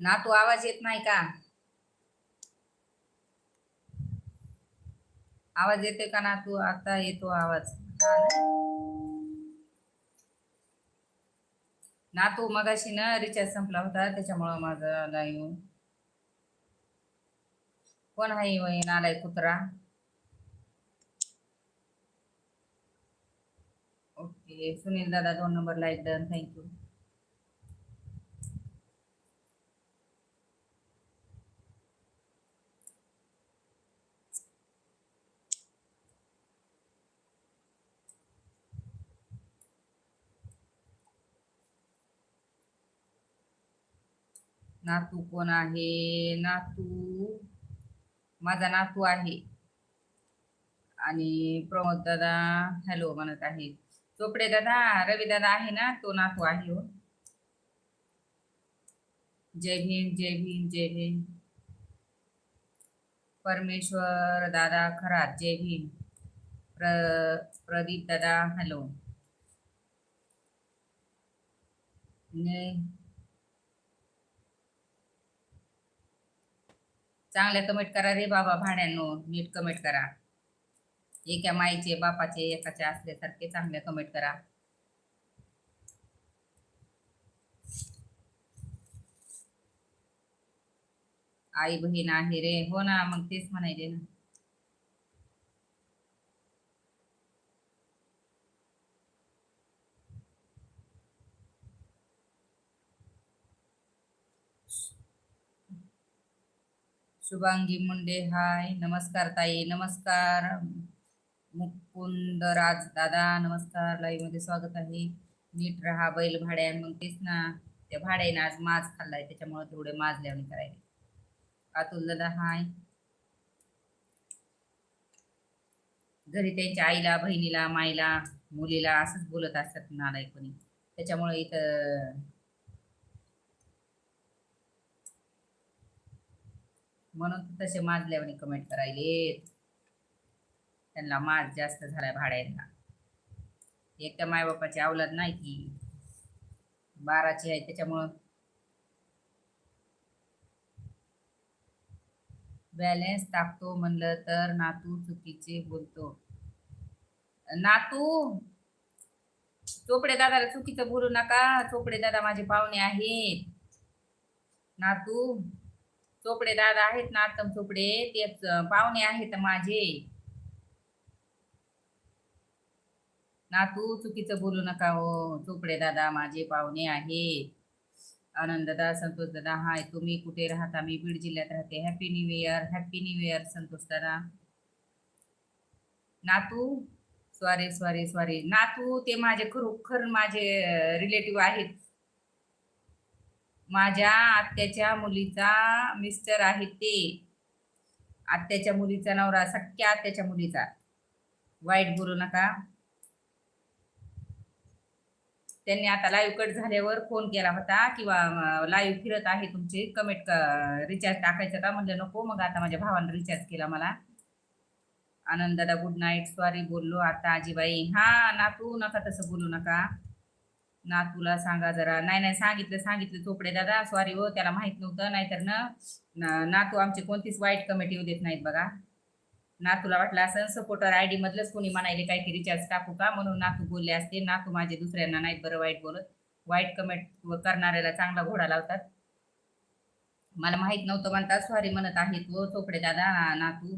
ना तू आवाज येत नाही का? आवाज येते का ना तू? आता येतो आवाज. ना? तू मगाशी ना रिचार्ज संपला होता त्याच्यामुळं माझा लाईव्ह कोण आहे वहीन? आलाय कुत्रा. ओके सुनील दादा दोन नंबर लाईक डन थँक्यू नातू कोण आहे? नातू माझा नातू आहे. आणि प्रमोद दादा हॅलो म्हणत आहे चोपडे दादा रवी दादा आहे ना? तो नातू आहे हो. जय भीम जय भीम जय भीम. परमेश्वर दादा खरात जय भीम. प्र प्रदीप दादा हॅलो ने- चांगल्या कमेंट करा रे बाबा भाड्यानो नीट कमेंट करा. एका माईचे बापाचे एकाचे असल्यासारखे चांगले कमेंट करा. आई बहीण आहे रे हो ना मग तेच म्हणायचे ना. शुभांगी मुंडे हाय. नमस्कार ताई नमस्कार. मुकुंद राज दादा नमस्कार. लाईव्हमध्ये स्वागत आहे. नीट राहा बैल भाड्या मग तेच ना त्या भाड्याने आज माज खाल्लाय त्याच्यामुळे तेवढे माजल्याने करायला. अतुल दादा हाय. घरी त्यांच्या आईला बहिणीला माईला मुलीला असंच बोलत असतात नालायकोणी त्याच्यामुळे इथं म्हणून तसे माजल्यावर कमेंट करायले. त्यांना माज जास्त झालाय भाड्यांना. एक तर मायबापाची अवलाद नाही की बाराची आहे त्याच्यामुळं. बॅलेन्स टाकतो म्हणलं तर नातू चुकीचे बोलतो. नातू! चोपडे दादाला चुकीचं बोलू नका. चोपडे दादा माझे पाहुणे आहेत. नातू! चोपडे दादा आहेत ना आत्तम चोपडे. तेच पाहुणे आहेत माझे. नातू चुकीचं बोलू नका हो. चोपडे दादा माझे पाहुणे आहेत. आनंद दादा संतोष दादा हाय. तुम्ही कुठे राहता? मी बीड जिल्ह्यात राहते. Happy new year happy new year Santosh दादा. नातू? सॉरी सॉरी सॉरी नातू ते माझे खरोखर माझे रिलेटिव्ह आहेत. माझ्या आत्याच्या मुलीचा मिस्टर आहे ते. आत्याच्या मुलीचा नवरा सख्या आत्याच्या मुलीचा. वाईट बोलू नका. त्यांनी आता लाईव्ह कट झाल्यावर फोन केला होता किंवा लाईव्ह फिरत आहे तुमचे. कमेंट रिचार्ज टाकायचं का? म्हणलं नको मग आता माझ्या भावानं रिचार्ज केला मला. आनंद दादा गुड नाईट सॉरी बोललो आता आजीबाई. हा नातू नका तसं बोलू नका. नातूला सांगा जरा. नाही नाही सांगितलं सांगितलं चोपडे दादा. सॉरी हो त्याला माहीत नव्हतं. नाहीतर ना नातू आमचे कोणतीच वाईट कमेंट येऊ देत नाहीत बघा. नातूला वाटलं असं सपोर्टर आय डी मधलंच कोणी म्हणायले काय की रिचार्ज टाकू का? म्हणून नातू बोलले असते नातू माझे दुसऱ्यांना नाहीत बरं वाईट बोलत. वाईट कमेंट करणाऱ्याला चांगला घोडा लावतात. मला माहीत नव्हतं म्हणतात. सॉरी म्हणत आहेत हो, वो चोपडे दादा नातू.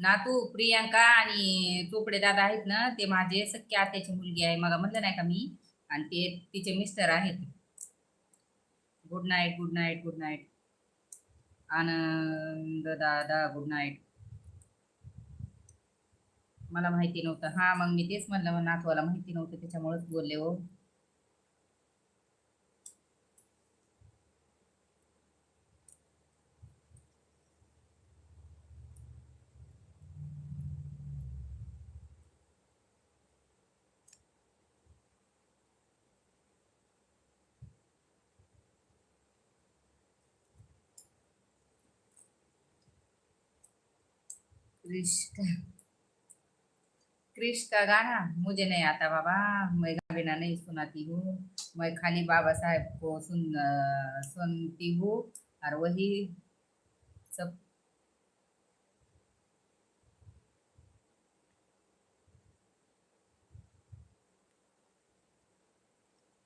नातू प्रियांका आणि चोपडे दादा आहेत ना ते माझे सख्खे आत्याची मुलगी आहे. मला म्हणलं नाही का मी? आणि ते तिचे मिस्टर आहेत. Good night good night good night Anand दादा गुड नाईट मला माहिती नव्हतं. हा मग मी तेच म्हणलं मग नातवाला माहिती नव्हतं त्याच्यामुळेच बोलले हो. क्रिश का क्रिश का गाना मुझे नहीं आता बाबा. मैं बिना नहीं सुनाती हूँ. मैं खाली बाबा साहेब को सुन सुनती हूँ. और वही सब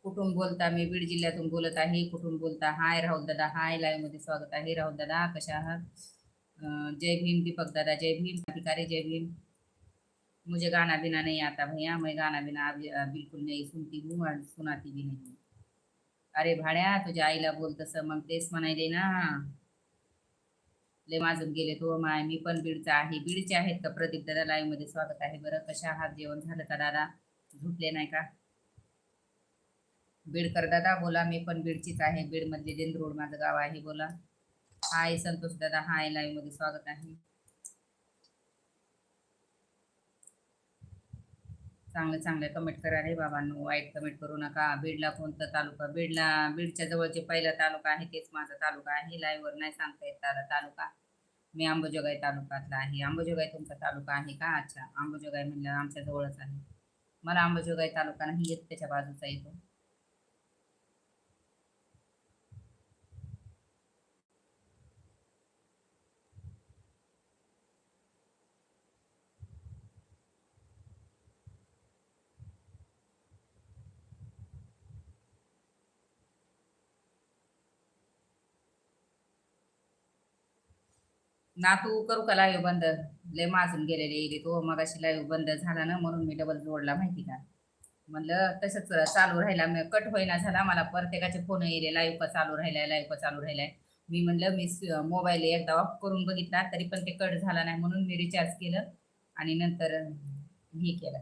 कुठून बोलता? मी बीड जिल्ह्यातून बोलत आहे. कुठून बोलता? हाय राहुल दादा. हाय. लाईव्हमध्ये स्वागत आहे राहुल दादा. कशा आहात? जय भीम दीपक दादा जय भीम अधिकारी जय भीम। मुझे गाना बिना नहीं आता भैया मैं गाना बिना बिल्कुल नहीं सुनती हूँ और सुनाती भी नहीं अरे भाड्या तुझ्या आईला बोल तसं मग तेच म्हणायले ना लय माझं गेले तो माय मी पण बीडचा आहे. बीडचे आहेत का प्रदीप दादा? लाईव्हमध्ये स्वागत आहे बरं. कशा आहात? जेवण झालं का दादा? झुटले नाही का? बीडकर दादा बोला मी पण बीडचीच आहे. बीड मधले देंद्रोड माझं गाव आहे बोला. हाय संतोष दादा हाय लाईव्हमध्ये स्वागत आहे. चांगले चांगले कमेंट करा रे बाबांनो वाईट कमेंट करू नका. बीडला कोणता तालुका? बीडला बीडच्या जवळचे पहिला तालुका आहे तेच माझा तालुका आहे. लाईव्हवर नाही सांगता येत दादा तालुका. मी अंबाजोगाई तालुक्यातला आहे. अंबाजोगाई तुमचा तालुका आहे का? अच्छा अंबाजोगाई म्हणलं आमच्या जवळच आहे. मला अंबाजोगाई तालुका नाही येत त्याच्या बाजूचा येतो. नातू करू का लाईव्ह बंद? लय माजून गेलेले इथे तो. मगाशी लाईव्ह बंद झाला ना म्हणून मी डबल जोडला माहिती का? म्हणलं तसंच चालू राहिला. मी कट होईना झाला मला प्रत्येकाचे फोन येले लाईव्ह का चालू राहिलाय लाईव्ह का चालू राहिलाय. मी म्हणलं मी मोबाईल एकदा ऑफ करून बघितला तरी पण ते कट झाला नाही म्हणून मी रिचार्ज केलं आणि नंतर हे केलं.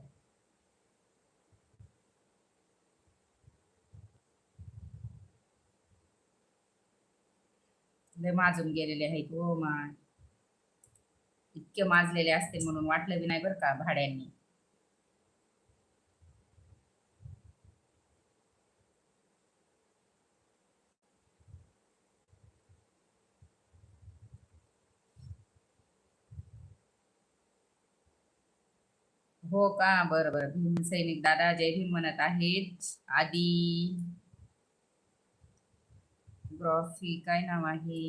लय माजून गेलेले आहेत हो मा इतके माजलेले असते म्हणून वाटलं बी नाही बरं का भाड्यांनी. हो का? बर बर. भीम सैनिक दादा जय भीम म्हणत आहेत. आधी ग्रॉफी काय नाव आहे?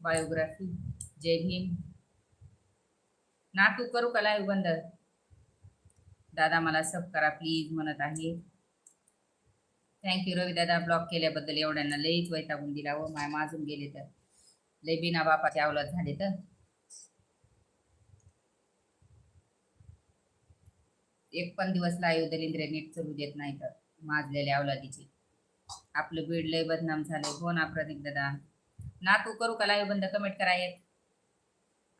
बायोग्राफी जय भीम. नातू करू का लाईव्ह बंद? दादा मला सब करा प्लीज म्हणत आहे. थँक्यू रवी दादा. ब्लॉक केल्याबद्दल एवढ्यांना लईच वैतागून दिला व माय माजून गेले तर. लई बिना बापाचे अवलाद झाले तर. एक पण दिवस लाईव्ह दलिंद्र नीट चलू देत नाही तर. माजलेल्या अवलादीचे. आपलं बीड लय बदनाम झाले हो ना प्रदीप दादा. नातू करू का लाईव्ह बंद? कमेंट करा येत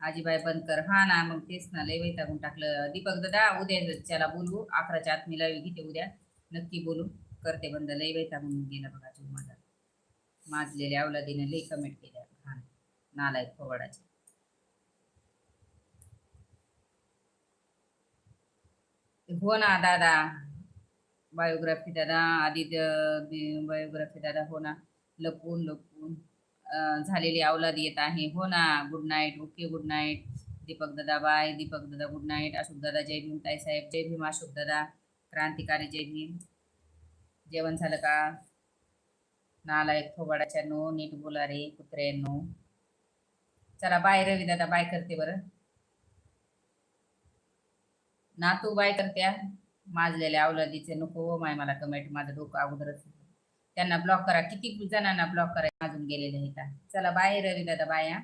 आजीबाई बंद कर. हा ना मग तेच ना लय वैतागून टाकलं. दीपक दादा उद्या त्याला बोलू. अकराच्या आत मी लावी घेते उद्या. नक्की बोलू. करते बंद. लय वैतागून गेला बघा जो माझा. माजलेल्या अवलादीने लय कमेंट केल्या. हा नालायक फवाडाचे. हो ना दादा. बायोग्राफी दादा. आधी बायोग्राफी दादा. हो ना. लपून लपून. झालेली अवलाद येत आहे. हो ना good night okay good night Deepak दादा बाय दीपक दादा गुड नाईट अशोक दादा जय भीम ताई साहेब जय भीम अशोक दादा. क्रांतिकारी जय भीम. जेवण झालं का? नालायक थोबाडाच्या नो नीट बोला रे कुत्र्यांनो. चला बाय रवी दादा बाय करते बरं. नातू बाय करत्या. माजलेल्या अवलादीचे नको माय मला कमेंट माझं डोकं अगोदरच त्यांना ब्लॉक करा. किती जणांना ब्लॉक करा अजून गेलेले आहेत. चला बाय रवी दादा बाय. हा